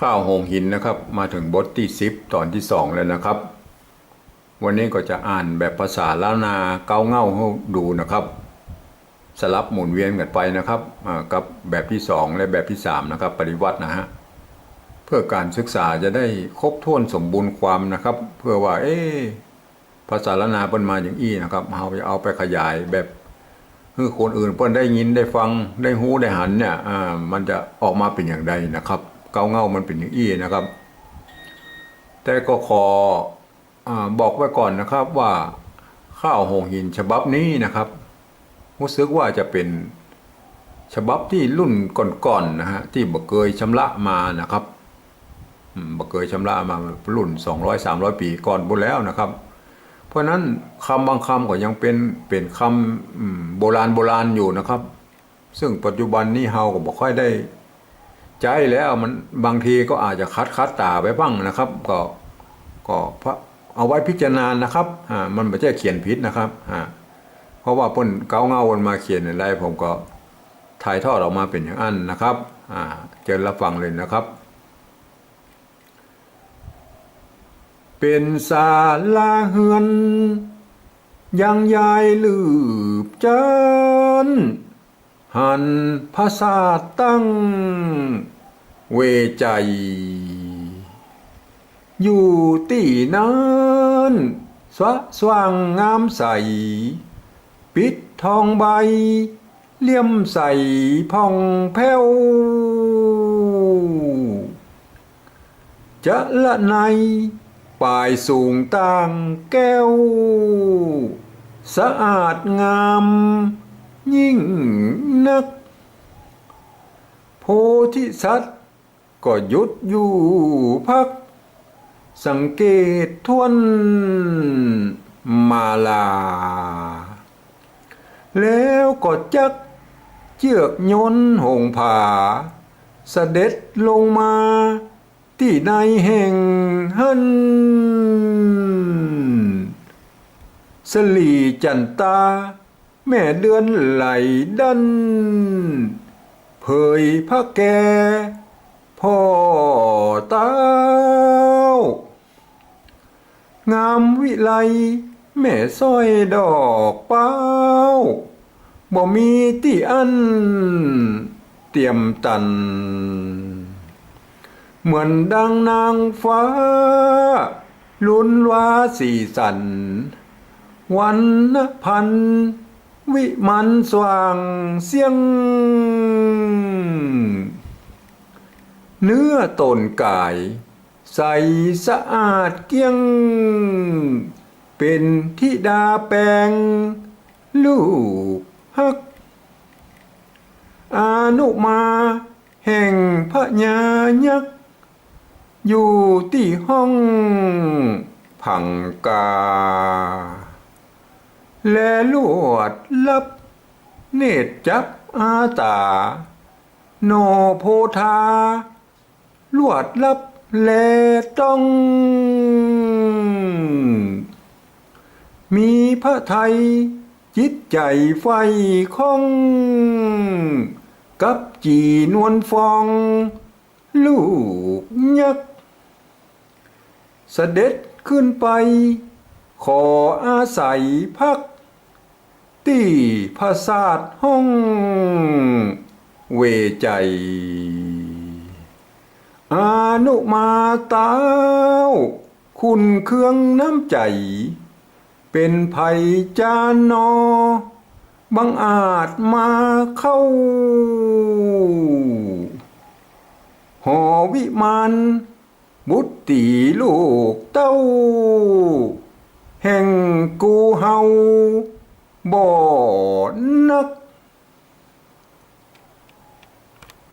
ข้าวโหงหินนะครับ มาถึงบทที่สิบตอนที่สองแล้วนะครับ วันนี้ก็จะอ่านแบบภาษาล้านนาเก้าเง่าให้ดูนะครับ สลับหมุนเวียนกันไปนะครับกับแบบที่สองและแบบที่สามนะครับ ปริวัตินะฮะเพื่อการศึกษาจะได้ครบถ้วนสมบูรณ์ความนะครับ เพื่อว่า เอ๊ภาษาล้านนาเปิ้นมาอย่างอี้นะครับเราจะเอาไปขยายแบบคือคนอื่นเพิ่นได้ยินได้ฟังได้หูได้หันเนี่ยมันจะออกมาเป็นอย่างไรนะครับ เกาเงามันเป็นอย่างอี้นะครับ แต่ก็ขออบอกไว้ก่อนนะครับว่าข้าวหงหินฉบับนี้นะครับรู้สึกว่าจะเป็นฉบับที่รุ่นก่อนๆนะฮะที่บ่เคยชำระมานะครับบ่เคยชำระมารุ่น 200 300 ปีก่อนบุแล้วนะครับ เพราะฉะนั้นคำบางคำก็ยังเป็นเป็นคำโบราณโบราณอยู่นะครับ ซึ่งปัจจุบันนี้เฮาก็บ่ค่อยได้ ใจแล้วมันบางทีก็อาจจะคัดคัดตาไปบ้างนะครับ ก็ก็พระเอาไว้พิจารณานะครับอ่ามันไม่ใช่เขียนผิดนะครับอ่าเพราะว่าพิ่นเกาเงาวนมาเขียนอะไรผมก็ถ่ายทอดออกมาเป็นอย่างอันนะครับอ่าเจอรับฟังเลยนะครับ เป็นศาลาเฮือนยังยายลืบเจินหันภาษาตั้ง เวใจ อยู่ที่นั้นสวะสว่างงามใส ปิดทองใบ เลี่ยมใสพองแผ้วจะละในปลายสูงต่างแก้ว สะอาดงาม ยิ่งนัก โพธิสัตว์ ก็หยุดอยู่พัก สังเกตทวนมาลา แล้วก็จักเจือกยนหงผาเสด็จลงมา ที่ในแห่งหันสลีจันตา แม่เดือนไหลดัน เผยพระแก พ่อเต้างามวิไลแม่สร้อยดอกเป้าบ่มีที่อัน เตรียมตัน เหมือนดังนางฟ้า ลุ้นว่าสีสัน วันนพัน วิมันสว่างเสียง เนื้อตนกาย ใสสะอาดเกลี้ยง เป็นทิดาแปลง ลูกฮัก อานุมาแห่งพระญายักษ์อยู่ที่ห้อง ผังกา และลวดลับ เนตรจับอาตา โนโพธา วดลับแลต้อง มีพระไทยจิตใจไฟคอง กับจีนวลฟอง ลูกยักษ์เสด็จขึ้นไป ขออาศัยพัก ที่พระศาสห้อง เวใจ อานุมาตาคุณเครื่องน้ำใจ เป็นภัยจานนอ บังอาจมาเข้า หอวิมานบุตตีลูกเต้า แห่งกูเฮาบ่อนัก